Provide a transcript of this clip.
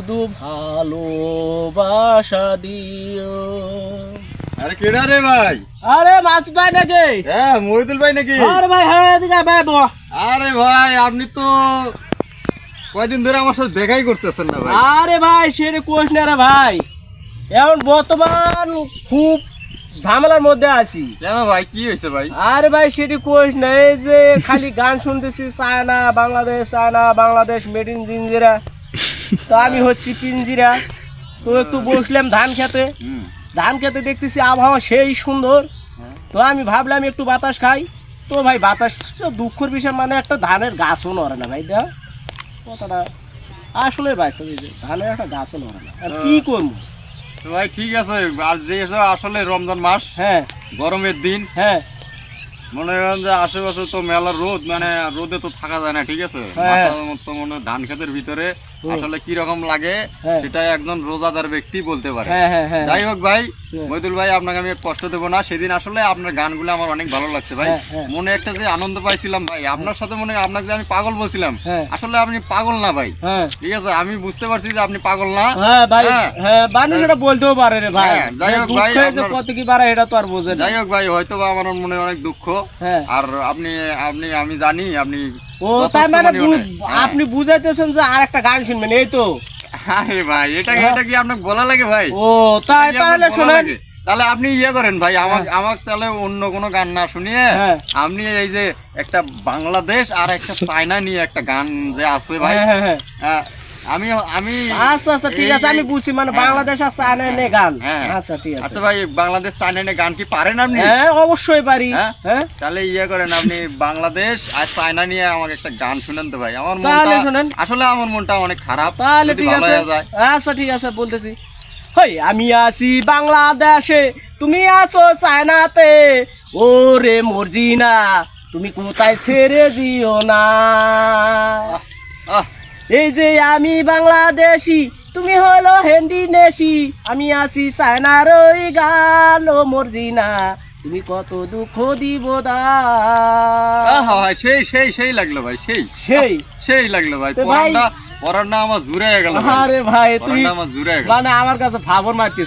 শুধু ভালোবাসা দিও। আরে কেডা রে ভাই? আরে মাছ ভাই নাকি? হ্যাঁ মহিদুল ভাই নাকি? আরে ভাই হ্যাঁ এদিকে ভাই। আরে ভাই আপনি তো কয়দিন ধরে আমার সাথে দেখাই করতেছেন না ভাই। আরে ভাই সেটা না রে ভাই। এখন বর্তমান খুব ঝামেলার মধ্যে আছি। কেন ভাই কি হয়েছে ভাই? আরে ভাই সেটি কোষ না এই যে খালি গান শুনতেছি China Bangladesh China Bangladesh made in Jinjira তো আমি হচ্ছি পিঞ্জিরা। তো একটু বসলাম ধান খেতে। ধান খেতে দেখতেছি আবহাওয়া সেই সুন্দর। তো আমি ভাবলাম একটু বাতাস খাই। তো ভাই বাতাস দুঃখর বিষয় মানে একটা ধানের গাছও নড়ে না ভাই দেখ। কথাটা আসলে বাঁচতে ধানের একটা গাছও নড়ে না। আর কি করব? ভাই ঠিক আছে। আর যে আসলে রমজান মাস হ্যাঁ। গরমের দিন হ্যাঁ। মনে করেন যে আশেপাশে তো মেলা রোদ মানে রোদে তো থাকা যায় না ঠিক আছে তো মনে ধান খেতের ভিতরে আসলে কি রকম লাগে হ্যাঁ। সেটা একজন রোজাদার ব্যক্তি বলতে পারে হ্যাঁ হ্যাঁ হ্যাঁ যাই হোক ভাই হ্যাঁ। মহিদুল ভাই আপনাকে আমি কষ্ট দেবো না। সেদিন আসলে আপনার গানগুলো আমার অনেক ভালো লাগছে ভাই। হ্যাঁ, হ্যাঁ। মনে একটা যে আনন্দ পাইছিলাম ভাই। আপনার সাথে মনে আপনাকে যে আমি পাগল বলছিলাম। হ্যাঁ। আসলে আপনি পাগল না ভাই। হ্যাঁ। ঠিক আছে আমি বুঝতে পারছি যে আপনি পাগল না। হ্যাঁ ভাই হ্যাঁ। হ্যাঁ বলতেও পারে রে ভাই। হ্যাঁ, যাই হোক ভাই, কত কি পারে এটা তো আর বোঝে যাই হোক ভাই হয়তো বা আমার মনে অনেক দুঃখ। হ্যাঁ। আর আপনি আপনি আমি জানি আপনি ও তাই মানে হ্যাঁ। আপনি বুঝাইতেছেন যে আর একটা গান শুনবেন এই তো। আরে ভাই এটা হ্যাঁ। এটা কি আপনাকে বলা লাগে ভাই ও তাই তাহলে শোনেন? তাহলে আপনি ইয়ে করেন ভাই আমাকে আমাকে তাহলে অন্য কোনো গান না শুনিয়ে হ্যাঁ। আপনি এই যে একটা বাংলাদেশ আর একটা চায়না নিয়ে একটা গান যে আছে ভাই হ্যাঁ হ্যাঁ হ্যাঁ হ্যাঁ, আমি আমি আচ্ছা আচ্ছা ঠিক আছে আমি বুঝছি মানে হ্যাঁ। বাংলাদেশ আর চায়না নিয়ে গান। হ্যাঁ। আচ্ছা ঠিক আছে। আচ্ছা ভাই বাংলাদেশ চায়না গান কি পারেন আপনি? হ্যাঁ অবশ্যই পারি। হ্যাঁ? হ্যাঁ। তাহলে ইয়ে করেন আপনি বাংলাদেশ আর চায়না নিয়ে আমাকে একটা গান শুনেন তো ভাই। আমার মনটা। আসলে আমার মনটা অনেক খারাপ। তাহলে ঠিক আছে। আচ্ছা ঠিক আছে বলতেছি। হই আমি আছি বাংলাদেশে তুমি আছো চায়নাতে। ওরে মর্জিনা তুমি কোথায় ছেড়ে দিও না? আহ, এই যে আমি বাংলাদেশি তুমি হলো হেন্ডি নেশি। আমি আছি চায়নার ওই গান ও মর্জিনা তুমি কত দুঃখ দিব দা। হ্যাঁ সেই সেই সেই লাগল ভাই সেই। সেই? সেই লাগল ভাই পরানটা পরানটা আমার জুড়ে গেল আরে ভাই তুই মানে আমার কাছে ফাবর মারতিস